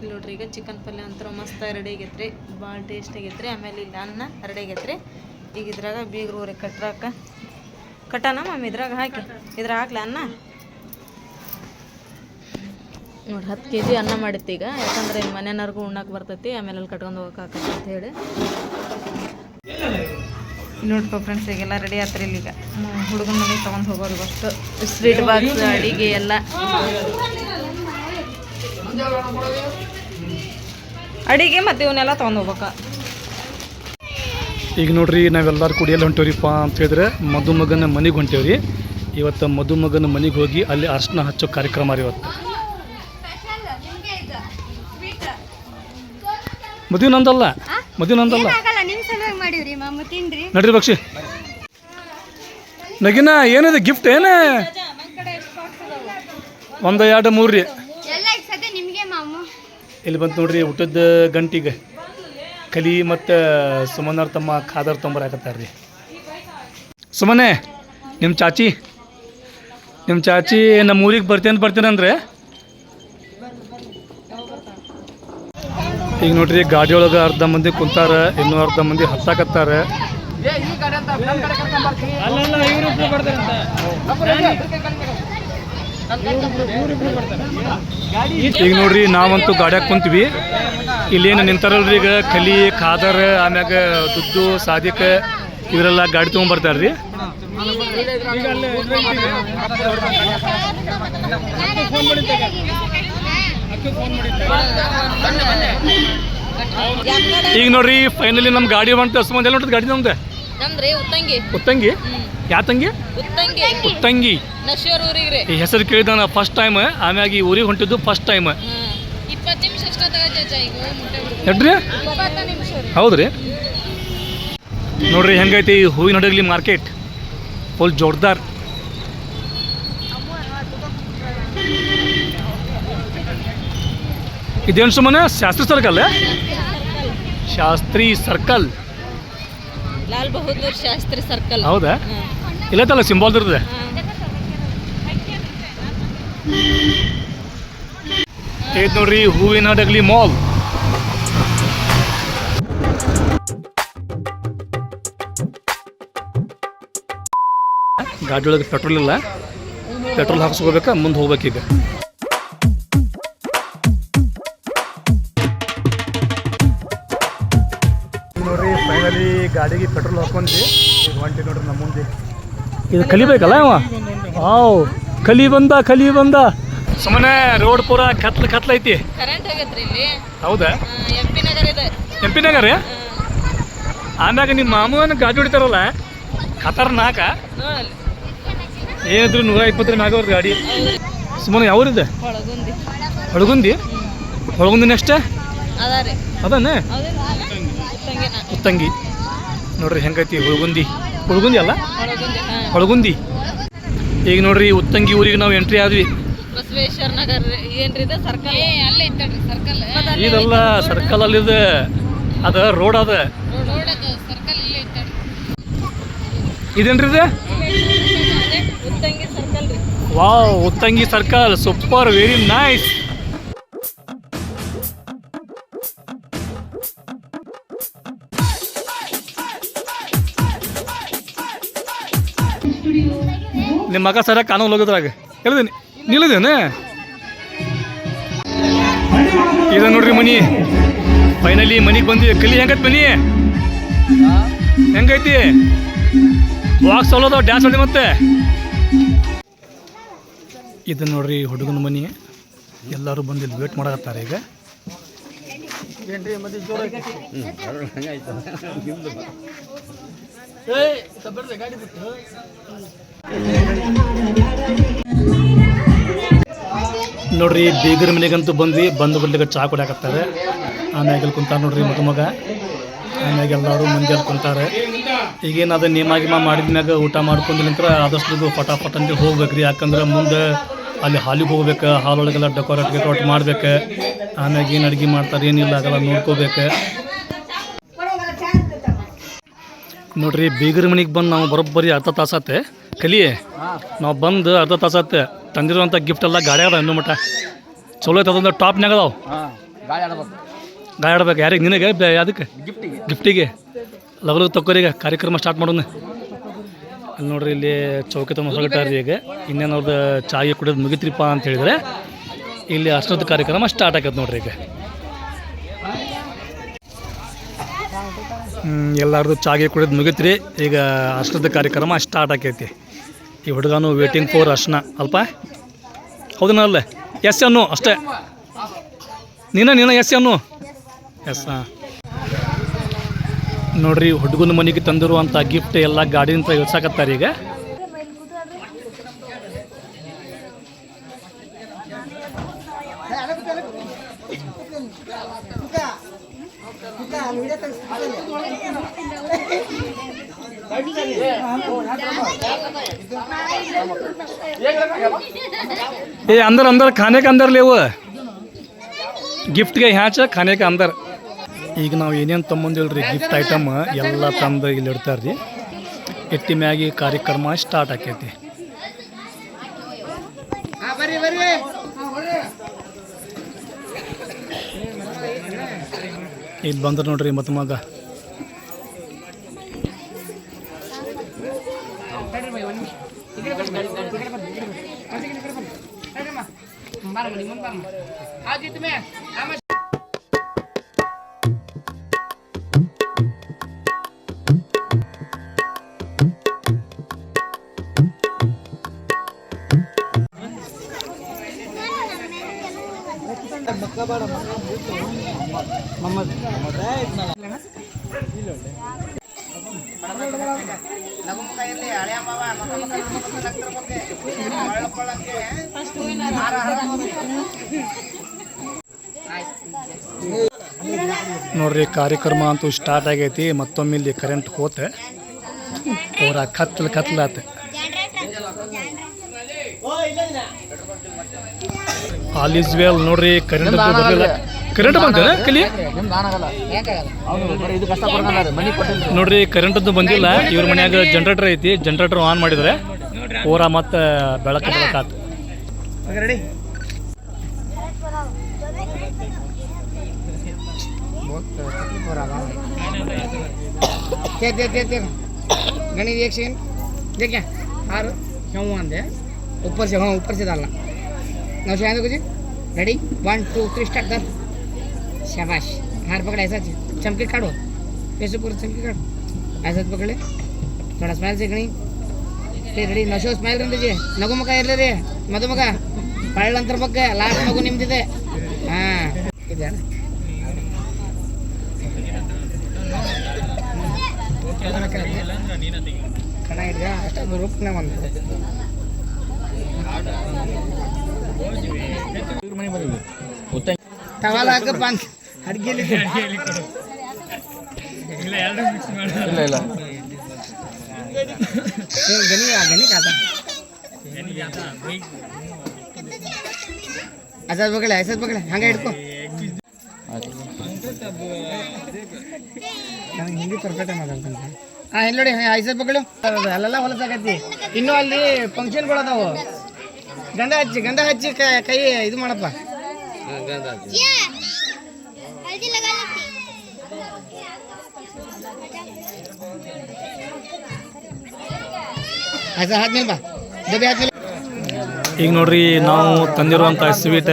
ಇಲ್ಲಿ ನೋಡ್ರಿ, ಈಗ ಚಿಕನ್ ಪಲ್ಯ ಅಂತ ಮಸ್ತ್ ರೆಡಿ ಆಗೈತ್ರಿ. ಭಾಳ ಟೇಸ್ಟ್ ಆಗೈತ್ರಿ. ಆಮೇಲೆ ಇಲ್ಲಿ ಅನ್ನ ರೆಡಿ ಆಗೈತ್ರಿ. ಈಗ ಇದ್ರಾಗ ಬೀಗರು ಊರಿ ಕಟ್ರಾಕ ಕಟ್ಟಣ ಮಮ್ಮಿ ಇದ್ರಾಗ ಹಾಕಿ? ಇದ್ರಾಗ ಹಾಕ್ಲ ಅನ್ನ? ನೋಡಿ, ಹತ್ತು ಕೆ ಜಿ ಅನ್ನ ಮಾಡಿತ್ತು ಈಗ. ಯಾಕಂದ್ರೆ ಇಲ್ಲಿ ಮನೆಯವ್ರಿಗೂ ಉಣ್ಣಕ್ಕೆ ಬರ್ತೈತಿ. ಆಮೇಲೆ ಅಲ್ಲಿ ಕಟ್ಕೊಂಡು ಹೋಗಕ್ಕೆ ಅಂತ ಹೇಳಿ. ನೋಡ್ಕೊ ಫ್ರೆಂಡ್ಸ್ ಈಗೆಲ್ಲ ರೆಡಿ ಆತ್ರಿ ಇಲ್ಲಿ ಈಗ. ಹುಡುಗನ ಮನೆಗೆ ತೊಗೊಂಡು ಹೋಗೋದು ಅಷ್ಟು ಸ್ವೀಟ್ ಬಾಕ್ಸ್ ಅಡಿಗೆ ಎಲ್ಲ. ಅಡಿಗೆ ಮತ್ತು ಇವನ್ನೆಲ್ಲ ತೊಗೊಂಡು ಹೋಗ್ಬೇಕ. ಈಗ ನೋಡ್ರಿ ನಾವೆಲ್ಲರೂ ಕುಡಿಯಲ್ಲ ಹೊಂಟೇವ್ರಿಪ್ಪ ಅಂತ ಹೇಳಿದ್ರೆ ಮದುಮಗನ ಮನೆಗೆ ಹೊಂಟೇವ್ರಿ. ಇವತ್ತು ಮದುಮಗನ ಮನೆಗೆ ಹೋಗಿ ಅಲ್ಲಿ ಅರ್ಶನ ಹಚ್ಚೋ ಕಾರ್ಯಕ್ರಮ ರೀ ಇವತ್ತು. ಮದುವೆ ನಂದಲ್ಲ? ಮದುವೆ ನಂದಲ್ಲ? ನಡ್ರಿ ಬಕ್ಷಿ. ನಗಿನ ಏನಿದೆ ಗಿಫ್ಟ್ ಏನೇ? ಒಂದು ಎರಡು ಮೂರು ರೀ ಎಲ್ಲ ಈಗ ಸದ್ಯ ನಿಮ್ಗೆ ಮಾಮು ಇಲ್ಲಿ ಬಂತು ನೋಡ್ರಿ ಊಟದ ಗಂಟಿಗೆ ಕಲಿ ಮತ್ತು ಸುಮನವ್ರ ತಮ್ಮ ಖಾದರ್ ತೊಂಬರಾಕತ್ತಾರ ರೀ ಸುಮನೆ ನಿಮ್ಮ ಚಾಚಿ ನಿಮ್ಮ ಚಾಚಿ ನಮ್ಮ ಊರಿಗೆ ಬರ್ತೇನೆ ಬರ್ತೇನೆ ಅಂದರೆ? ಈಗ ನೋಡ್ರಿ ಗಾಡಿ ಒಳಗೆ ಅರ್ಧ ಮಂದಿ ಕುಂತಾರ ಇನ್ನೂ ಅರ್ಧ ಮಂದಿ ಹತ್ತಾಕತ್ತಾರ. ಈಗ ನೋಡ್ರಿ ನಾವಂತೂ ಗಾಡ್ಯಾಗ ಕುಂತೀವಿ. ಇಲ್ಲೇನು ನಿಂತಾರಲ್ರಿ ಈಗ ಕಲಿ ಖಾದರ್ ಆಮ್ಯಾಗ ದುಡ್ಡು ಸಾದಿಕ ಇವರೆಲ್ಲ ಗಾಡಿ ತೊಗೊಂಬರ್ತಾರ್ರಿ ಈಗ ನೋಡ್ರಿ ಫೈನಲಿ ನಮ್ಮ ಗಾಡಿ ಬಂತ ಎಲ್ಲ ನೋಡ್ರಿ ಗಾಡಿ ನಮ್ದು? ಉತ್ತಂಗಿ. ಯಾ ತಂಗಿ? ತಂಗಿ ನಶ್ವರ್ ಊರಿಗೆ ಈ ಹೆಸರು ಕೇಳಿದ ನಾ ಫಸ್ಟ್ ಟೈಮ್ ಆಮ್ಯಾಗ ಈ ಊರಿಗೆ ಹೊಂಟಿದ್ದು ಫಸ್ಟ್ ಟೈಮ್ ಇಪ್ಪತ್ತು ನಿಮಿಷ ಹೌದ್ರಿ. ನೋಡ್ರಿ ಹೆಂಗೈತಿ ಈ ಹೂವಿನ ಹಡಗಲಿ ಮಾರ್ಕೆಟ್ ಫುಲ್ ಜೋರ್ದಾರ್. ಇದೇನು ಸುಮ್ಮನೆ Shastri circle Shastri circle Lal Bahadur Shastri circle ಹೌದಾ? ಇಲ್ಲತ್ತಲ್ಲ ಸಿಂಬಲ್ ಇರ್ತದೆ. ಐತ್ ನೋಡ್ರಿ, ಹೂವಿನ ಡಗ್ಲಿ ಮಾಲ್. ಗಾಡಿ ಪೆಟ್ರೋಲ್ ಇಲ್ಲ. ಪೆಟ್ರೋಲ್ ಹಾಕ್ಸ್ಕೋಬೇಕಾ, ಮುಂದೆ ಹೋಗ್ಬೇಕೀಗ ನೋಡ್ರಿ ಫೈನಲಿ ಗಾಡಿಗೆ ಪೆಟ್ರೋಲ್ ಹಾಕೊಂಡ್ವಿ. ಈಗ ಹೊಂಟಿ ನೋಡ್ರಿ, ನಮ್ಮ ಮುಂದೆ. ಇದು ಕಲಿಬೇಕಲ್ಲ ಅವ? ಹಾವು ಕಲಿ ಬಂದ ಕಲಿ ಬಂದ. ಸುಮ್ಮನೆ ರೋಡ್ ಪೂರ ಕತ್ಲ ಕತ್ಲ ಐತಿ. ಹೌದಾ? ಎಂ ಪಿ ನಗರ ಆಮ್ಯಾಗ ನಿಮ್ಮ ಮಾಮೂನ ಗಾಡಿ ಹೊಡಿತಾರಲ್ಲ? ಖತರ್ನಾಕ. ನಾಕ ಏನಿದ್ರು ನೂರ ಇಪ್ಪತ್ತರ ಮ್ಯಾಗ ಅವ್ರ ಗಾಡಿ. ಸುಮ್ಮನೆ ಯಾವ್ರಿದೆ? ಹೊಳಗುಂದಿ. ಹೊಳಗುಂದಿ? ನೆಕ್ಸ್ಟ್ ಅದನ್ನೇ ಉತ್ತಂಗಿ. ನೋಡ್ರಿ ಹೆಂಗೈತಿ ಹುಳಗುಂದಿ. ಹುಳಗುಂದಿ ಅಲ್ಲ? ಒಳಗುಂದಿ ಹೊಳಗುಂದಿ ಈಗ ನೋಡ್ರಿ ಉತ್ತಂಗಿ ಊರಿಗೆ ನಾವು ಎಂಟ್ರಿ ಆದ್ವಿ. ಬಸವೇಶ್ವರ ನಗರ. ಏನ್ರಿ ಇದು? ಸರ್ಕಲ್ ಅಲ್ಲೇ ಸರ್ಕಲ್ ಇದೆಲ್ಲ ಸರ್ಕಲ್ ಅಲ್ಲಿದೆ ಅದ ರೋಡ್ ಅದ. ರೋಡ್ ಸರ್ಕಲ್ ಇಲ್ಲೇ ಇದೇನ್ರಿ ಇದು? ಉತ್ತಂಗಿ ಸರ್ಕಲ್ ರೀ. Wow Uttangi circle super very nice ನಿಮ್ಮ ಮಗ ಸರ ಕಾನೂನು ಹೋಗೋದ್ರಾಗ? ಹೇಳಿದೀನಿ ನಿಲ್ಲದೇನೆ ಇದ ನೋಡ್ರಿ ಮನಿ. ಫೈನಲಿ ಮನಿಗೆ ಬಂದ್ವಿ. ಕಲಿ ಹೆಂಗೈತಿ ಮನಿ? ಹೆಂಗೈತಿ? ಬಾಕ್ಸ್ ಅಲ್ಲೋದ ಡ್ಯಾನ್ಸ್ ಹೊಡಿ ಮತ್ತೆ. ಇದು ನೋಡ್ರಿ ಹುಡುಗನ ಮನಿ. ಎಲ್ಲರೂ ಬಂದು ಇಲ್ಲಿ ವೇಟ್ ಮಾಡಕತ್ತಾರೆ ಈಗ. ನೋಡ್ರಿ, ಬೀಗರ ಮನೆಗಂತೂ ಬಂದ್ವಿ, ಬಂದು ಬರ್ಲಿಕ್ಕೆ ಚಾ ಕೊಡಾಕತ್ತಾರೆ ಆಮ್ಯಾಗ ಇಲ್ಲಿ ಕುಂತಾರ ನೋಡ್ರಿ ಮಗ ಆಮ್ಯಾಗ ಎಲ್ಲರೂ ಮಂದಿ ಅಲ್ಲಿ ಕುಂತಾರೆ. ಈಗೇನು ಅದು ನೇಮ ಗಿಮ ಮಾಡಿದ್ಮ್ಯಾಗ ಊಟ ಮಾಡ್ಕೊಂಡು ನಂತರ ಆದಷ್ಟು ಫಟಾಫಟ್ ಅಂತ ಹೋಗ್ಬೇಕ್ರಿ. ಯಾಕಂದ್ರೆ ಮುಂದೆ ಅಲ್ಲಿ ಹಾಲಿಗೆ ಹೋಗ್ಬೇಕು, ಹಾಲೊಳಗೆಲ್ಲ ಡೆಕೋರೇಟ್ ಗೆಕೋರೇಟ್ ಮಾಡ್ಬೇಕು. ಆಮ್ಯಾಗ ಏನು ಅಡುಗೆ ಮಾಡ್ತಾರೆ, ಏನಿಲ್ಲ, ಅದೆಲ್ಲ ನೋಡ್ಕೋಬೇಕು. ನೋಡ್ರಿ ಬೀಗರ ಮನೆಗೆ ಬಂದು ನಾವು ಬರೋಬ್ಬರಿ ಅರ್ಧ ತಾಸತ್ತೆ ಕಲಿ ನಾವು ಬಂದು ಅರ್ಧ ತಾಸತ್ತೆ ತಂದಿರುವಂಥ ಗಿಫ್ಟ್ ಎಲ್ಲ ಗಾಡಿ ಅದ ಇನ್ನು ಮಟ್ಟ. ಚಲೋ ಐತೆ ಅದೊಂದು ಟಾಪ್ನಾಗ ಅದಾವ. ಗಾಡಿ ಆಡ್ಬೇಕು. ಯಾರಿಗೆ? ನಿನಗೆ? ಅದಕ್ಕೆ ಗಿಫ್ಟಿಗೆ ಗಿಫ್ಟಿಗೆ ತಕ್ಕೋರಿಗೆ ತಕ್ಕೋರೀಗ ಕಾರ್ಯಕ್ರಮ ಸ್ಟಾರ್ಟ್ ಮಾಡೋಣ. ಅಲ್ಲಿ ನೋಡ್ರಿ ಇಲ್ಲಿ ಚೌಕಿ ತಮ್ಮ ಹೊರಗಟ್ಟಾರ್ರಿ ಈಗ. ಇನ್ನೇನು ಅವ್ರದ್ದು ಚಾಯಿ ಕುಡಿಯೋದು ಮುಗಿತ್ರಿಪ್ಪ ಅಂತ ಹೇಳಿದ್ರೆ ಇಲ್ಲಿ ಅಷ್ಟೊಂದು ಕಾರ್ಯಕ್ರಮ ಸ್ಟಾರ್ಟ್ ಆಗತ್ತೆ ನೋಡ್ರಿ ಈಗ. ಎಲ್ಲಾರ್ದು ಚಾಗಿ ಕುಡಿದು ಮುಗಿತ್ರಿ. ಈಗ ಅಷ್ಟದ ಕಾರ್ಯಕ್ರಮ ಸ್ಟಾರ್ಟ್ ಆಕೈತಿ. ಈ ಹುಡುಗನು ವೇಟಿಂಗ್ ಫೋರ್ ಅರ್ಶನ. ಅಲ್ಪ? ಹೌದನ ಅಲ್ಲ ಎಸ್ ಅನ್ನು, ಅಷ್ಟೇ. ನೀನ ನೀನ, ಎಸ್ ಅನ್ನು. ಎಸ್, ಹಾಂ. ನೋಡ್ರಿ, ಹುಡುಗನ ಮನೆಗೆ ತಂದಿರುವಂಥ ಗಿಫ್ಟ್ ಎಲ್ಲ ಗಾಡಿನಿಂದ ಇಳ್ಸಾಕತ್ತಾರೆ ಈಗ ए अंदर अंदर खाने के अंदर ले वो ಗಿಫ್ಟ್ಗೆ ಹ್ಯಾಚ ಖಾನೆಗೆ ಅಂದರ್ ಈಗ ನಾವು ಏನೇನು ತೊಗೊಂಡಿಲ್ರಿ ಗಿಫ್ಟ್ ಐಟಮ್ ಎಲ್ಲ ತಂದು ಇಲ್ಲಿ ಇಡ್ತಾರೆ ರೀ ಎಟ್ಟಿ ಮ್ಯಾಗಿ ಕಾರ್ಯಕ್ರಮ ಸ್ಟಾರ್ಟ್ ಆಕೈತಿ ಇಲ್ಲಿ ಬಂದ್ರೆ ನೋಡ್ರಿ ಮತ್ತು ಮಗ ನೋಡ್ರಿ ಕಾರ್ಯಕ್ರಮ ಅಂತೂ ಸ್ಟಾರ್ಟ್ ಆಗೈತಿ. ಮತ್ತೊಮ್ಮೆ ಇಲ್ಲಿ ಕರೆಂಟ್ ಹೋತೆ. ಅವರ ಕತ್ಲು ಕತ್ಲಾತ. ಆಲ್ ಇಸ್ ವೆಲ್ ನೋಡ್ರಿ ಕರೆಂಟ್ ಬರಲಿಲ್ಲ. ಕರೆಂಟ್ ಬಂತ ಕಲಿ? ನೋಡ್ರಿ ಕರೆಂಟದ್ದು ಬಂದಿಲ್ಲ. ಇವ್ರ ಮನ್ಯಾಗ ಜನರೇಟರ್ ಐತಿ. ಜನರೇಟರ್ ಆನ್ ಮಾಡಿದ್ರೆ. ಪೂರ ಮತ್ತೆ ಬೆಳಕ ಬೆಳಕಾತು ते ते ते ते गणित एक सेकंड देख क्या हार क्यों आंदे ऊपर से हाँ ऊपर से डालना नौ से आंदे कुछ ready one two three start कर शाबाश हार पकड़ ऐसा च- चमके काढो पैसे पूरे चमके काढो ऐसा पकडले थोडा स्माइल से गणी ರೆಡಿ ನಶೋ ಸ್ಮೈಲ್ ರೀ ಜಿ. ನಗು ಮಗ ಇರಲಿ ರೀ. ಮದುಮಗ ಪಳ್ಳಂತರ ಬಗ್ಗೆ ಲಾಸ್ಟ್ ಮಗು ನಿಮ್ದಿದೆ. ಹಾ. ಇದೆ ಅಷ್ಟೇ ಹಾಕಪ್ಪ ಅಂತ. ಇಲ್ಲ ಇಲ್ಲ. ಏನ್ ಗನಿ ಗನಿ ಕಾತ ಅಸದ್ ಬಗಳೆ ಅಸದ್ ಬಗಳೆ ಹಂಗೆ ಹಿಡ್ಕೊ ಆಯ್ತು ನಾನು ಹಿಂದಿ ಪರ್ಫೆಕ್ಟ್ ಮಾತಾಡ್ತಂತ ಹಾಂ ಇಲ್ಲಿ ನೋಡಿ ಐಸದ್ ಬಗಳು ಅಲ್ಲೆಲ್ಲ ಹೊಲಸಾಗೈತಿ ಇನ್ನೂ ಅಲ್ಲಿ ಫಂಕ್ಷನ್ಗಳು ಅದಾವು ಗಂಧ ಹಚ್ಚಿ ಗಂಧ ಹಚ್ಚಿ ಕ- ಕೈ ಇದು ಮಾಡಪ್ಪ हल्दी ಈಗ ನೋಡ್ರಿ ನಾವು ತಂದಿರುವಂಥ ಸ್ವೀಟ್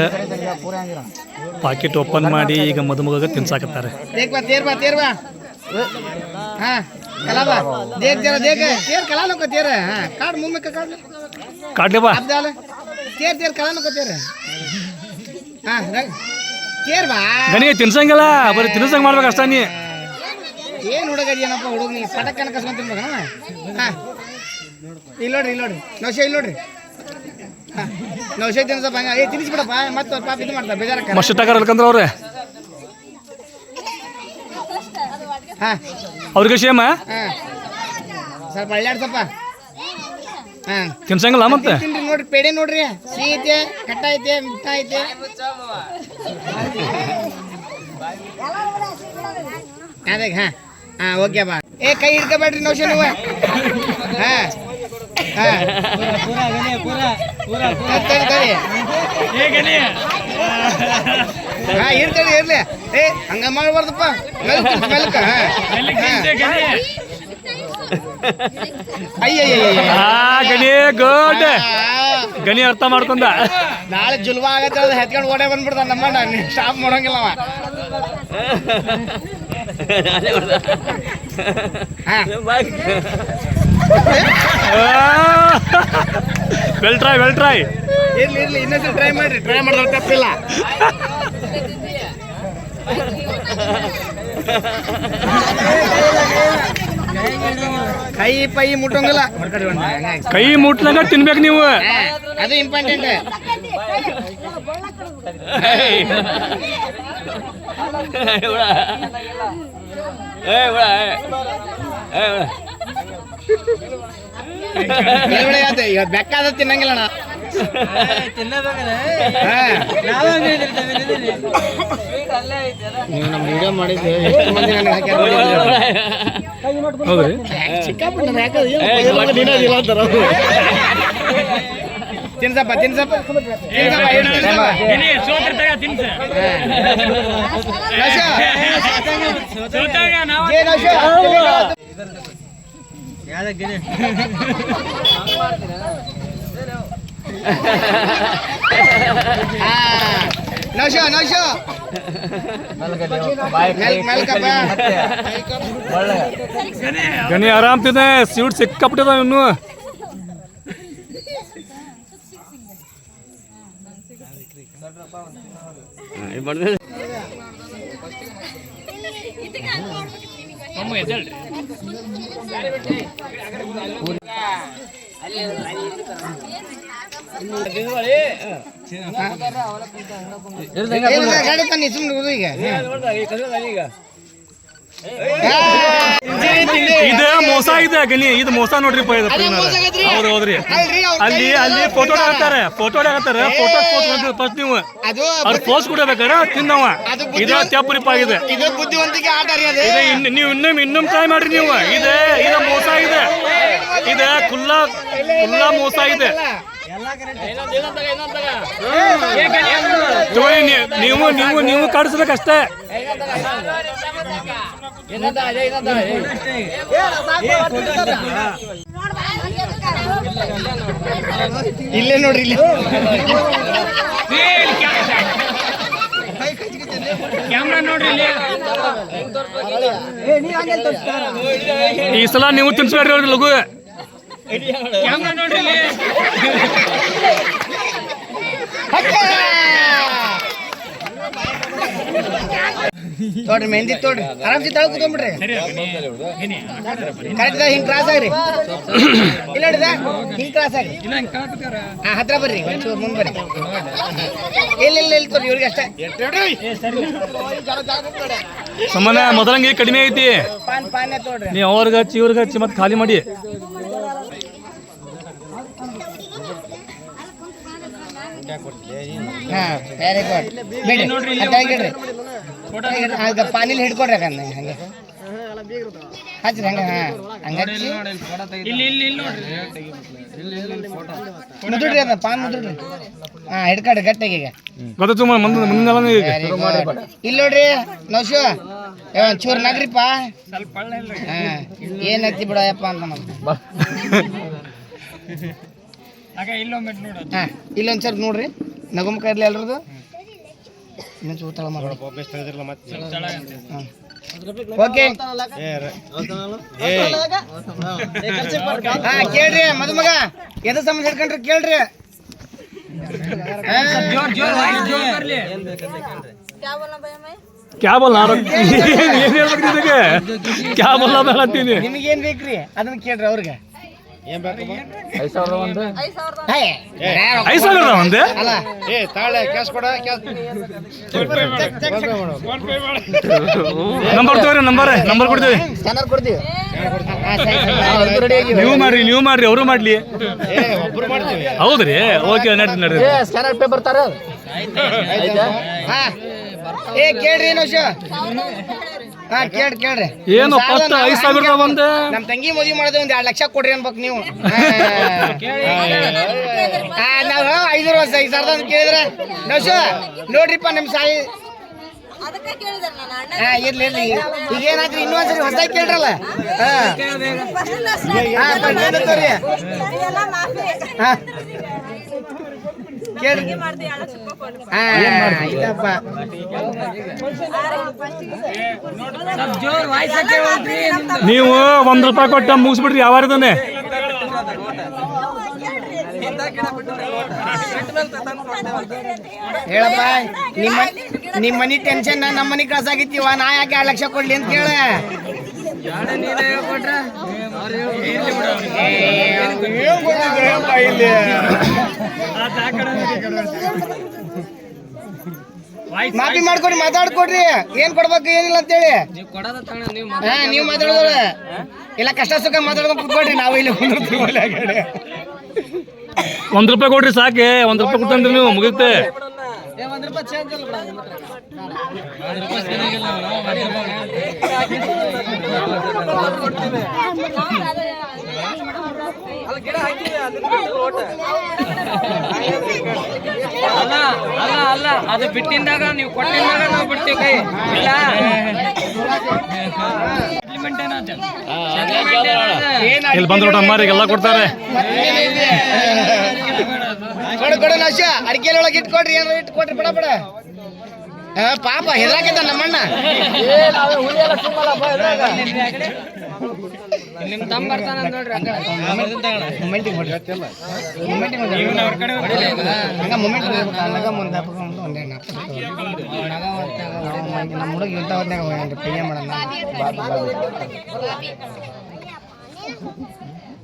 ಪಾಕೆಟ್ ಓಪನ್ ಮಾಡಿ ಈಗ ಮದುಮಗ ತಿನ್ಸಾಕತ್ತಾರೆ. ಕಾಡ್ಲಿ ಬಾ. ತಿನ್ಸಂಗಿಲ್ಲ ಬರೀ ತಿನ್ಸಂಗ್ ಮಾಡ್ಬೇಕು ಅಷ್ಟೇ ನೀ. ಏನು ಹುಡುಗ ಏನಪ್ಪ ಹುಡುಗ ನೀ? ಸಡಕ್ ಕನಕಸ್ಕೊಂಡ್ ತಿನ್ಬೇಕಣ್ಣ ಇಲ್ಲಿ ನೋಡ್ರಿ ಇಲ್ಲಿ ನೋಡ್ರಿ. ನೌಶ ಇಲ್ಲಿ ನೋಡ್ರಿ. ನೌಶೆ ತಿನ್ಸಪ್ಪ ಹಂಗ. ಏ ತಿನ್ನಿಸ್ಬಿಡಪ್ಪ ಮತ್ತೆ ಪಾಪ ಇದು ಮಾಡ್ತಾರೆ ಬೇಜಾರಕ್ಕ ಮಸ್ತ್ ಇಟ್ಟಾಕಾರ ಅಲ್ಕಂದ್ರ ಅವ್ರೆ? ಹಾಂ. ಅವ್ರಿಗೆ ಸೇಮ ಹಾಂ. ಸ್ವಲ್ಪ ಅಳ್ಳಾಡ್ಸಪ್ಪ ಹಾ. ತಿನ್ಸಂಗಿಲ್ಲ ಮತ್ತೆ? ತಿನ್ರಿ ನೋಡ್ರಿ ಪೇಡೆ ನೋಡ್ರಿ. ಸಿಹಿ ಐತೆ ಕಟ್ಟ ಐತೆ ಮಿಠ ಐತೆ. ಅದೇ ಹಾ. ಹಾ ಓಕೆ ಬಾ. ಏ ಕೈ ಹಿಡ್ಕೋಬೇಡ್ರಿ ನೌಶ ನೀವು. ಹಾ. ಹಾ ಇರ್ತದೆ ಇರ್ಲಿ ಏ ಹಂಗ ಮಾಡಬಾರ್ದಪ್ಪ ಮೆಲ್ಕ ಮೆಲ್ಕ ಅಯ್ಯಯ್ಯ ಆ ಗಣಿ ಗುಡ್ ಗಣಿ ಅರ್ಥ ಮಾಡ್ಕೊಂಡ ನಾಳೆ ಜುಲ್ವಾ ಆಗತ್ತೆ ಅದು ಹೆತ್ಕೊಂಡು ಓಡೇ ಬಂದ್ಬಿಡ್ತಾನ ನಮ್ಮ ಸ್ಟಾಪ್ ಮಾಡೋಂಗಿಲ್ಲ ಅವ ವೆಲ್ ಟ್ರೈ ವೆಲ್ ಟ್ರೈ ಇರ್ಲಿ ಇರ್ಲಿ ಇನ್ನೊಂದ್ಸಲ ಟ್ರೈ ಮಾಡ್ರಿ ಟ್ರೈ ಮಾಡಿದ್ರೆ ತಪ್ಪಿಲ್ಲ ಕೈ ಪೈ ಮುಟ್ಟಂಗಿಲ್ಲ. ಕೈ ಮುಟ್ಲಂಗ ತಿನ್ಬೇಕು ನೀವು ಅದು ಇಂಪಾರ್ಟೆಂಟ್ ಮೇಲ್ಗಡೆ ಆಯ್ತು, ಈಗ ಬೆಕ್ಕಾದ ತಿನ್ನಂಗಿಲ್ಲ ಅಣ್ಣ ಹಾ. ನೀವು ನಮ್ಮ ವಿಡಿಯೋ ಮಾಡಿದ್ದು ಎಷ್ಟು ಮಂದಿ ನನಗೆ ಹಾಕ್ಯಾರ? ಹೌದ್ರಿ ಅಂತಾರ ತಿನ್ಸಪ್ಪ ತಿನ್ಸಪ್ಪ ಹಾ. ನಶ. ನಶ, ಗಣಿ ಆರಾಮ್ ತಿಂದೆ ಸ್ವೀಟ್ ಸಿಕ್ಕಾಬಿಟ್ಟಿದಾವ ಇನ್ನು. ಏನಿಲ್ಲ, ಗಾಡಿ ತನ್ನಿ ಸುಮ್ಮನೆ ಕೂತು ಈಗ ಇದು ಮೋಸ ಇದೆ ಗಣಿ ಇದು ಮೋಸ ನೋಡ್ರಿಪ್ಪ ಇದು ಹೌದು ಹೌದ್ರಿ ಅಲ್ಲಿ ಅಲ್ಲಿ ಫೋಟೋ ಹಾಕ್ತಾರೆ ಫೋಟೋ ಹಾಕ್ತಾರೆ ಫೋಟೋ ಪೋಸ್ಟ್ ಫಸ್ಟ್ ನೀವು ಅದು ಅವ್ರ ಪೋಸ್ಟ್ ಕೊಡಬೇಕಾರೆ ತಿನ್ನವ ಇದೇ ತೆಪ್ಪರಿಪ್ಪ ಆಗಿದೆ ನೀವು ಇನ್ನೊಮ್ಮೆ ಇನ್ನೊಮ್ಮೆ ಟ್ರೈ ಮಾಡ್ರಿ ನೀವು ಇದೆ ಇದು ಮೋಸ ಇದೆ ಇದೆ ಕುಲ್ಲಾ ಕುಲ್ಲಾ ಮೋಸ ಇದೆ ನೀವು ನೀವು ನೀವು ಕಾಡಿಸ್ಬೇಕಷ್ಟೇ ಇಲ್ಲೇ ನೋಡ್ರಿ ಇಲ್ಲಿ. ಈ ಸಲ ನೀವು ತಿನ್ಸ್ಬೇಡ್ರಿ ಅವ್ರಿ ಲಘು. ತೋಡ್ರಿ ಮೆಹಂದಿ ತೋಡ್ರಿ. ಆರಾಮ್ಸಿ ತಳ ಕೂತ್ಕೊಂಡ್ಬಿಡ್ರಿ. ಕರೆಕ್ಟ್ ಹಿಂಗ್ ಕ್ರಾಸ್ ಆಗ್ರಿ. ಇಲ್ಲ ನೋಡಿದ ಹಿಂಗ್ ಕ್ರಾಸ್ ಆಗ್ರಿ. ಹಾ ಹತ್ರ ಬರ್ರಿ ಒಂಚೂರು ಮುಂದೆ ಬರ್ರಿ. ಇಲ್ಲ ಇಲ್ಲ ಇಲ್ಲ ತೋರಿ ಇವ್ರಿಗೆ ಅಷ್ಟೇ? ಸಮಾನ ಮೊದಲಂಗೆ ಕಡಿಮೆ ಐತಿ. ಪಾನ್ ಪಾನ್ ತೋಡ್ರಿ. ನೀವು ಅವ್ರಿಗೆ ಹಚ್ಚಿ ಇವ್ರಿಗೆ ಹಚ್ಚಿ ಮತ್ತೆ ಖಾಲಿ ಮಾಡಿ. ಹಾ ವೆರಿ ಗುಡ್ ಬಿಡಿ ಅಡ್ಡಾಗಿಡ್ರಿ ಆಗ ಪಾನಿಲಿ ಹಿಡ್ಕೊಡ್ರಿ ಯಾಕಂದ್ರೆ ಹಂಗೆ. ಹಚ್ರಿ ಹಂಗ ಹಾ ಹಂಗ ಹಚ್ಚಿ. ಮುದುಡ್ರಿ ಅದ ಪಾನ್ ಮುದುಡ್ರಿ. ಹಾ ಹಿಡ್ಕೊಡ್ರಿ ಗಟ್ಟಿಗೆ ಈಗ. ಇಲ್ಲಿ ನೋಡ್ರಿ ನೌಶು. ಚೂರ್ ನಗ್ರಿಪ್ಪ. ಏನತ್ತಿ ಏನ್ ಹತ್ತಿ ಬಿಡಯಪ್ಪ ಅಂತ ಇಲ್ಲೊಂದ್ ಸ್ವಲ್ಪ ನೋಡ್ರಿ. ನಗುಮ್ ಇರ್ಲಿ ಎಲ್ರದು. ಇನ್ನೊಂದ್ ಚೂರ್ ತಳ ಮಾಡಿ ಓಕೆ ಹಾ ಕೇಳ್ರಿ ಮದುಮಗ ಎದ ಸಂಬಂಧ ಹಿಡ್ಕೊಂಡ್ರಿ ಕೇಳ್ರಿ. ಕ್ಯಾ ಏನ್ ಹೇಳ್ಬೇಕು ಬೋಲ್ಲ ಬೇಡ ಅಂತೀನಿ ನಿಮಗೇನ್ ಬೇಕ್ರಿ ಅದನ್ನ ಕೇಳ್ರಿ ಅವ್ರಿಗೆ ಐದು ಒಂದೇ? ನಂಬರ್ ತಗೋರಿ ನಂಬರ್ ನಂಬರ್ ಕೊಡ್ತೀವಿ. ಸ್ಕ್ಯಾನರ್ ಕೊಡ್ತೀವಿ. ನೀವು ಮಾಡ್ರಿ ನೀವು ಮಾಡ್ರಿ ಅವರು ಮಾಡ್ಲಿ. ಹೌದ್ರಿ? ಓಕೆ ನಡ್ರಿ ನಡ್ರಿ. ಸ್ಕ್ಯಾನರ್ ಪೇ ಬರ್ತಾರ ಏ ಕೇಳ್ರಿ ನೌಶ ಕೇಳ್ರಿ ಕೇಳ್ರಿ. ಏನು ಫಸ್ಟ್ ಐದು ಸಾವಿರ ಹಂಗೆ ಬಂದೆ? ನಮ್ ತಂಗಿ ಮದುವೆ ಮಾಡಿದ್ರೆ ಒಂದ್ ಎರಡು ಲಕ್ಷ ಕೊಡ್ರಿ ಅನ್ಬೇಕು ನೀವು. ಹಾ, ನಾವ್ ಐನೂರು ವರ್ಷ ಐದು ಸಾವಿರದ ಅಂತ ಕೇಳಿದ್ರೆ. ನೌಶ ನೋಡ್ರಿಪ್ಪ ನಿಮ್ಮ ಸಾಯಿ. ಹಾ ಇರ್ಲಿ ಇರ್ಲಿ. ಈಗ ಏನಾದ್ರಿ ಇನ್ನೊಂದ್ಸರಿ ಹೊಸದಾಗಿ ಕೇಳ್ರಲ್ಲ? ಹಾ. ನೀವು ಒಂದ್ ರೂಪಾಯಿ ಕೊಟ್ಟ ಮುಗಿಸ್ಬಿಡ್ರಿ ಯಾವಾರದನ್ನೇ ಹೇಳಪ್ಪ ನಿಮ್ಮ ನಿಮ್ಮ ಮನಿ ಟೆನ್ಷನ್ ನಮ್ಮ ಮನಿ ಕಳ್ಸಾಗಿತ್ತೀವ? ನಾ ಯಾಕೆ ಎರಡು ಲಕ್ಷ ಕೊಡ್ಲಿ ಅಂತ ಕೇಳ. ಮಾಫಿ ಮಾಡ್ಕೊಡಿ, ಮಾತಾಡ್ಕೊಡ್ರಿ. ಏನ್ ಕೊಡ್ಬೇಕು, ಏನಿಲ್ಲ ಅಂತೇಳಿ. ನೀವು ಮಾತಾಡೋದ್ರ ಇಲ್ಲ, ಕಷ್ಟ ಸುಖ ಮಾತಾಡ್ಕೊಂಡು ಕುತ್ಕೊಡ್ರಿ ನಾವು ಇಲ್ಲಿ ಒಂದ್ ರೂಪಾಯಿ ಕೊಡ್ರಿ ಸಾಕೆ, ಒಂದ್ ರೂಪಾಯಿ ಕೊಟ್ಟಂದ್ರೆ ನೀವು ಅಲ್ಲ ಅಲ್ಲ ಅಲ್ಲ ಅದು ಬಿಟ್ಟಿಂದಾಗ ನೀವು ಕೊಟ್ಟಿಂದಾಗ ನಾವು ಬಿಡ್ತೀವಿ ಇಲ್ಲ ಇಲ್ಲಿ ಬಂದ್ಬಿಟ್ಟು ಅಮ್ಮರಿಗೆಲ್ಲ ಕೊಡ್ತಾರೆ. ಕೊಡು ಕೊಡು ನಾಶ ಅಡಿಕೆ ಒಳಗೆ ಇಟ್ಕೊಡ್ರಿ ಏನಾರ ಇಟ್ಕೊಡ್ರಿ ಬಡ ಬಡ. ಆ, ಪಾಪ ಹೆದರಾಕಿದ್ದ ನಮ್ಮಣ್ಣ. ನಿಮ್ ತಮ್ಮ ಬರ್ತಾನ ನೋಡ್ರಿ ಮೊಮೆಂಟ್ ಹಂಗ ಮೊಮೆಂಟ್ ನಗ ಮುಂದೆ ಒಂದೇ ನಮ್ಮ ಹುಡುಗ ಇಂಥ ಹೊತ್ನಾಗ ಪಿ ಎಂ ಮಾಡೋಣ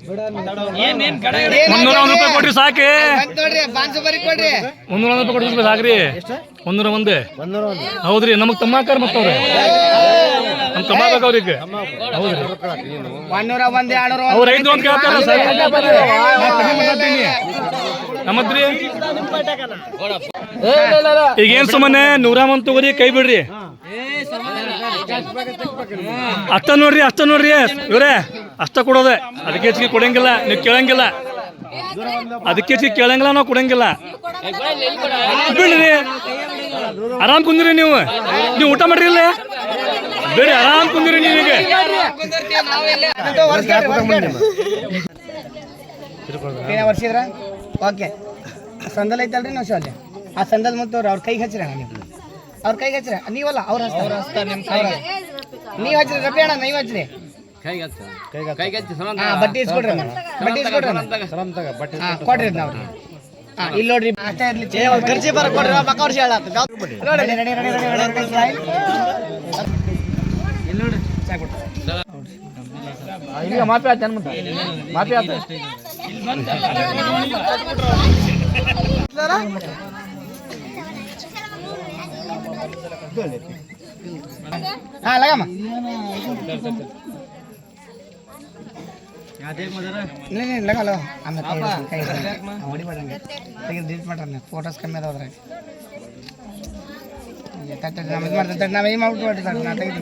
ಮುನ್ನೂರ ಒಂದು ರೂಪಾಯಿ ಕೊಡ್ರಿ ಸಾಕು ಬಂತ್ ನೋಡ್ರಿ ಬಾನ್ಸು ಬರಿ ಕೊಡ್ರಿ ಮುನ್ನೂರ ಒಂದ್ ರೂಪಾಯಿ ಕೊಡ್ರಿ ಸಾಕ್ರಿ ಮುನ್ನೂರ ಒಂದೇ ಹೌದ್ರಿ ನಮಗ್ ತಮ್ಮಾಕಾರ ಮತ್ತವ್ರೆ ನಮ್ ತಮ್ಮ ಅವ್ರಿಗೆ ಹೌದ್ರಿ ಅವ್ರ ಐದು ಅಂತ ಕೇಳ್ತಾರ ನಮ್ಮದ್ರಿ ಈಗೇನ್ ಸುಮ್ಮನೆ ನೂರ ಒಂದ್ ತಗೋರಿ ಕೈ ಬಿಡ್ರಿ ಅಷ್ಟ ನೋಡ್ರಿ ಅಷ್ಟ ನೋಡ್ರಿ. ಇವರೇ, ಅಷ್ಟ ಕೊಡೋದೆ. ಅದಕ್ಕೆ ಹೆಚ್ಚಿಗೆ ಕೊಡಂಗಿಲ್ಲ. ನೀವು ಕೇಳಂಗಿಲ್ಲ. ಅದಕ್ಕೆ ಹೆಚ್ಚಿಗೆ ಕೇಳಂಗಿಲ್ಲ ನಾವು ಕೊಡಂಗಿಲ್ಲ. ಬಿಡ್ರಿ. ಆರಾಮ್ ಕುಂದಿರಿ ನೀವು. ನೀವು ಊಟ ಮಾಡ್ರಿ ಇಲ್ಲ? ಬೇರೆ ಆರಾಮ್ ಕುಂದಿರಿ ನೀವೀಗ ಓಕೆ. ಸಂದಲ್ ಐತಲ್ರಿ ನಾವು ಶಾಲೆ ಆ ಸಂದಲ್ ಮತ್ತು ಅವ್ರ ಕೈಗೆ ಹಚ್ಚಿರ ನೀವು? ಅವ್ರ ಕೈಗೆ ಹಚ್ಚ್ರೆ ನೀವಲ್ಲ ಅವ್ರ ನೀವ್ ನೀವು ಹಚ್ಚಿರಿ ರಬ್ಬಿ ಅಣ್ಣ ನೀವು ಹಚ್ಚ್ರಿ ಹಾ ಬಡ್ಡಿ ಇಸ್ಕೊಡ್ರಿ ಅಣ್ಣ. ಬಡ್ಡಿ ಇಸ್ಕೊಡ್ರಿ ಅಣ್ಣ. ಹಾ ಕೊಡ್ರಿ ನಾವು ಹಾ ಇಲ್ಲಿ ನೋಡ್ರಿ ಅಷ್ಟೇ ಇರ್ಲಿ ಖರ್ಚಿ ಬರ ಕೊಡ್ರಿ ಮಕ್ಕ ವರ್ಷ ನೋಡಿ ready ready ready ready ready ಇಲ್ಲಿ ನೋಡಿ ಸಾಕು ಈಗ ಮಾಪಿ ಆತ ಮಾಪಿ ಆತ ಹಾ ಲಗಮ್ಮ ಇಲ್ಲ ಇಲ್ಲ ಲಗ ಲಗ ಆಮೇಲೆ ಕೈ ಹಿಡ್ದು, ಕೈ ಹಿಡ್ದು. ಹಾ, ಹೊಡಿಬೇಡಂಗೆ ತೆಗೆದು ಡಿಲೀಟ್ ಮಾಡ್ರಿ ಫೋಟೋಸ್ ಕಮ್ಮಿ ಅದಾವ್ರೆ ತಟ್ಟೆ ನಾವು ಇದು ಮಾಡ್ತೀವಿ ತಟ್ಟೆ ನಾವು ಏನು ಮಾಡ್ಬಿಟ್ಟು ತಟ್ಟೆ ನಾ ತೆಗೆದು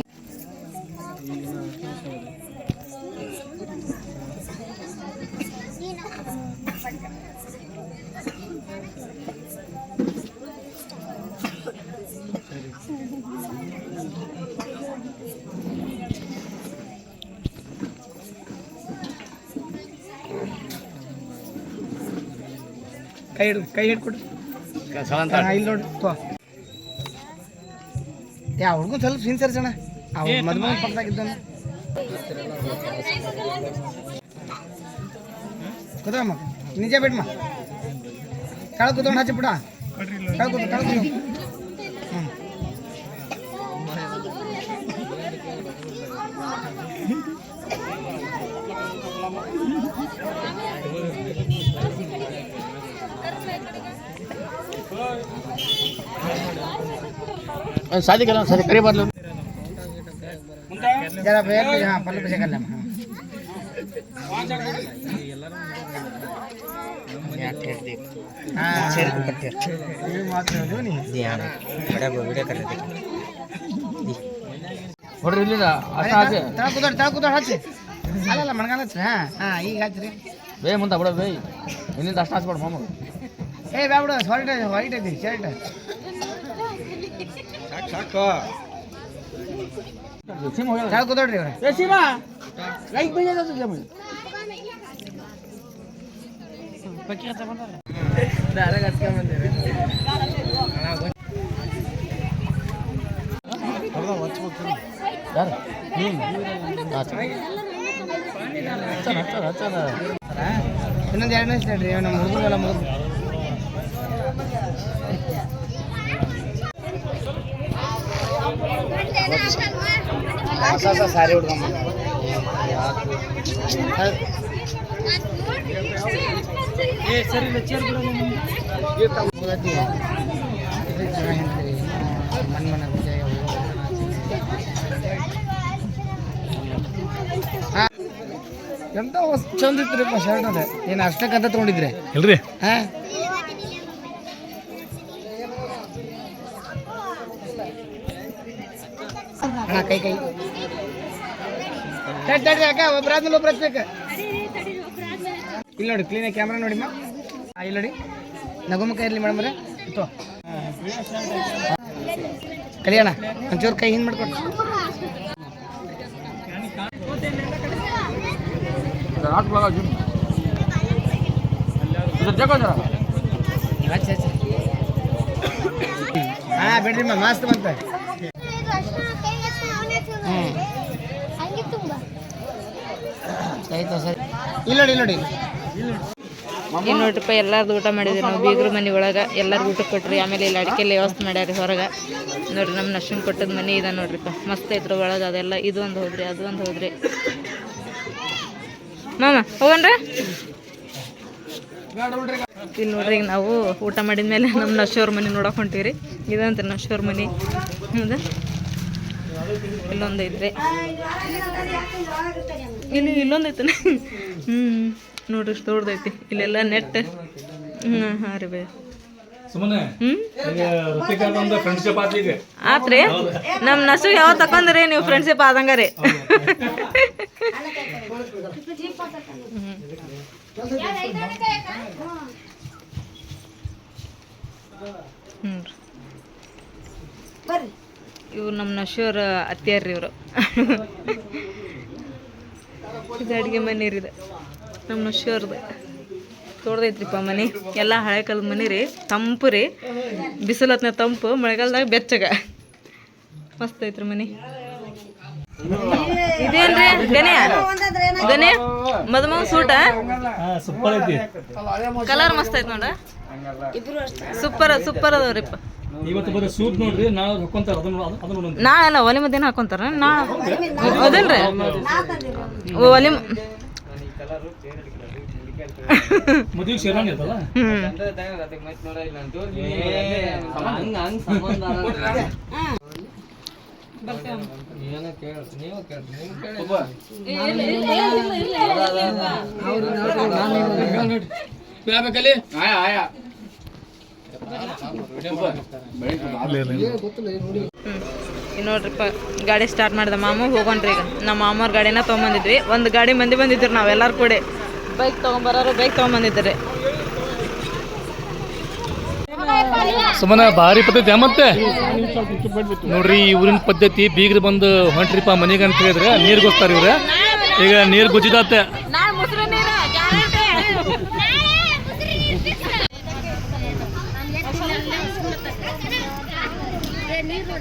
ಕೈ ಹಿಡಿದು ಕೈ ಹಿಡ್ಕೊಡು. ಹಾ, ಇಲ್ಲಿ ನೋಡಿ ತೋ ಯಾ ಹುಡ್ಗನ್ ಸ್ವಲ್ಪ ಸಿನ್ಸರ್ಸ್ ಅಣ್ಣ ಅವ್ರು ಮದುವೆ ಪಕ್ಕದಾಗಿದ್ದಾನೆ ಕುದಮ್ಮ ನಿಜ ಬಿಡ್ಮ. ಕೆಳ ಕುತ್ಕೊಂಡು ಹಚ್ಚಿ ಬಿಡ. ಕೆಳ ಕೂತು ತಳ ಕೂತು ಹ್ಞೂ ಸಾಧಿಕಲ್ಲ ಸರಿ ಕರಿ ಬರ್ಲು ಇಲ್ಲಿ ಅಲ್ಲಲ್ಲ ಮಣಗಾಲ ಹಚ್ಚ್ರಿ ಹಾಂ ಈಗ ಹಚ್ಚಿರಿ ಬೇ ಮುಂದೆ ಬಿಡೋದು ಬೇ. ಇನ್ನಿಂದ ಅಷ್ಟು ಹಚ್ಬೇಡ ಮಾಮೂರು ಏ ಬ್ಯಾಡ ಹೊರಟ ಹೊರಟೈತಿ ಶರ್ಟ್ ಸಿಮ್ ಹೋಗ್ಯಾಳ ತಳ ಕೂತಾಡ್ರಿ ಇವ್ರೆ ಏ ಸೀಮಾ ಲೈಕ್ ಬೈಜ ಜಮ ಯಾರು ನೀನು ಆಚೆ ಹಚ್ಚನ ಹಚ್ಚನ ಹಚ್ಚನ ಇನ್ನೊಂದು ಎರಡು ನಿಮಿಷ ನಡ್ರಿ ನಮ್ಮ ಹುಡುಗರೆಲ್ಲ ಮುಗಿದು ಹೊಸ ಹೊಸ ಸಾರಿ ವಿಜಯ ಎಂತ ಚಂದ ಚಂದ ರೀ ಶರ್ಟ್ ಅದ. ಏನು ಅಷ್ಟಕ್ಕಂತ ತೊಗೊಂಡಿದ್ರೆ? ಇಲ್ರಿ ಹಾ? ಅಣ್ಣ ಕೈ ಕೈ. ತಡಿ ತಡಿ ಅಕ್ಕ ಒಬ್ರಾದ್ಮೇಲೆ ಒಬ್ರು ಹಚ್ಬೇಕು. ಇಲ್ಲಿ ನೋಡಿ ಕ್ಲೀನಾಗಿ ಕ್ಯಾಮ್ರಾ ಮ್ಯಾಮ್ ಹಾಂ ಇಲ್ಲಿ ನೋಡಿ. ನಗುಮುಖ ಇರಲಿ ಮೇಡಮ್ರೆ ಇತ್ತು ಕಲಿಯೋಣ, ಒಂಚೂರು ಕೈ ಹಿಂದೆ ಮಾಡ್ಕೊಡಿ. ಹಾಂ, ಬಿಡ್ರಿ ಮ, ಮಸ್ತ್ ಬಂತ ಹ್ಞೂ ಹಂಗೆ ತುಂಬ ಆಯ್ತು ಸರಿ ಇಲ್ಲಿ ನೋಡಿ ನೋಡಿ ಇಲ್ಲಿ ನೋಡ್ರಿಪ್ಪ ಎಲ್ಲಾರ್ದು ಊಟ ಮಾಡಿದ್ವಿ ನಾವು, ಬೀಗರು ಮನೆ ಒಳಗೆ. ಎಲ್ಲರಿಗೂ ಊಟ ಕೊಟ್ರಿ, ಆಮೇಲೆ ಇಲ್ಲಿ ಅಡಿಕೆಲ್ಲ ವ್ಯವಸ್ಥೆ ಮಾಡ್ಯಾರಿ ಹೊರಗೆ. ನೋಡ್ರಿ ನಮ್ಮ ನಶನ್ ಕೊಟ್ಟದ ಮನೆ ಇದೆ ನೋಡ್ರಿಪ್ಪ ಮಸ್ತ್ ಐತ್ರ ಒಳಗೆ ಅದೆಲ್ಲ. ಇದು ಒಂದು ಹೋದ್ರಿ, ಅದು ಒಂದು ಹೋದ್ರಿ. ಮಾಮ ಹೋಗನ್ರ ಇಲ್ಲಿ ನೋಡ್ರಿ ಈಗ ನಾವು ಊಟ ಮಾಡಿದ ಮೇಲೆ ನಮ್ಮ ನಶೋರ್ ಮನೆ ನೋಡಕ್ ಹೊಂಟೀವಿ ಇದಂತ ನಶೋರ್ ಮನೆ. ಹೌದಾ? ಇಲ್ಲೊಂದು ಐತ್ರಿ ಇಲ್ಲಿ ಇಲ್ಲೊಂದು ಐತನ ಹ್ಞೂ ನೋಡ್ರಿ ಇಷ್ಟು ದೊಡ್ಡದೈತಿ. ಇಲ್ಲೆಲ್ಲ ನೆಟ್. ಹ್ಞೂ ಹಾಂ ರೀ ಬೇ. ಆತ್ರಿ ನಮ್ಮ ನಸು ಯಾವ ತಕೊಂಡ್ರಿ? ನೀವು ಫ್ರೆಂಡ್ಶಿಪ್ ಆದಂಗ ರೀ. ಹ್ಞೂ ಇವ್ರು ನಮ್ಮ ನಶೂರ್ ಅತ್ಯಾರ್ರಿ ರೀ ಇವರು. ಇದು ಅಡುಗೆ ಮನೆ ರೀ ಇದು. ನಮ್ಮ ನಶೂರ್ದು. ತೋಡ್ದೈತ್ರಿಪ್ಪ ಮನೆ. ಎಲ್ಲ ಹಳೆ ಕಾಲದ ಮನೆ ರೀ. ತಂಪು ರೀ. ಬಿಸಿಲತ್ನ ತಂಪು ಮಳೆಗಾಲದಾಗ ಬೆಚ್ಚಗ. ಮಸ್ತ್ ಐತ್ರಿ ಮನೆ. ಇದೇನ್ರಿ ಗನೆ ಗನೆ ಮದುಮಗ ಸೂಟ? ಹಾಂ ಸೂಪರ್ ಐತಿ. ಕಲರ್ ಮಸ್ತ್ ಐತ್ ನೋಡ. ಸೂಪರ್ ಸೂಪರ್ ಅದಾವ್ರಿಪ್ಪ. ಇವತ್ತು ಬರೀ ಸೂಪ್ ನೋಡ್ರಿ ನಾವು ಹೊಕ್ಕೊಂತಾರ ಅದನ್ನ ಅದನ್ನ ನೋಡೋಣ. ನಾಳೆ ಅಲ್ಲ ಒಲಿ ಮದ್ದೇನು ಹಾಕೊಂತಾರ ನಾ ಹೌದೇನ್ರಿ? ಒಲಿ ಮ- ಮದುವೆ ಶೇರಾಣಿ ಬೇಕಲ್ಲಿ ಆಯಾ ಆಯಾ ನೋಡ್ರಿಪ್ಪ ಗಾಡಿ ಸ್ಟಾರ್ಟ್ ಮಾಡಿದ ಮಾಮ ಹೋಗೋಣ್ರಿ ಈಗ. ನಮ್ಮ ಮಾಮವ್ರ ಗಾಡಿನ ತೊಗೊಂಬಂದಿದ್ವಿ. ಒಂದು ಗಾಡಿ ಮಂದಿ ಬಂದಿದ್ರು ನಾವೆಲ್ಲರೂ ಕೂಡ. ಬೈಕ್ ತೊಗೊಂಬರೋರು ಬೈಕ್ ತೊಗೊಂಬಂದಿದ್ದಾರೆ. ಸುಮ್ಮನೆ ಭಾರಿ ಪದ್ಧತಿ ಮತ್ತೆ? ನೋಡ್ರಿ ಈ ಊರಿನ ಪದ್ಧತಿ ಬೀಗ್ರ ಬಂದು ಹೊಂಟ್ರಿಪ್ಪ ಮನೆಗೆ ಅಂತ ಹೇಳಿದ್ರೆ ನೀರು ಗೊತ್ತಾರೆ ಇವ್ರೆ. ಈಗ ನೀರು ಗುಜ್ಜಿದತ್ತೆ ನಾಳೆ ಮುಸ್ರಿ ನೀರು ನೀರು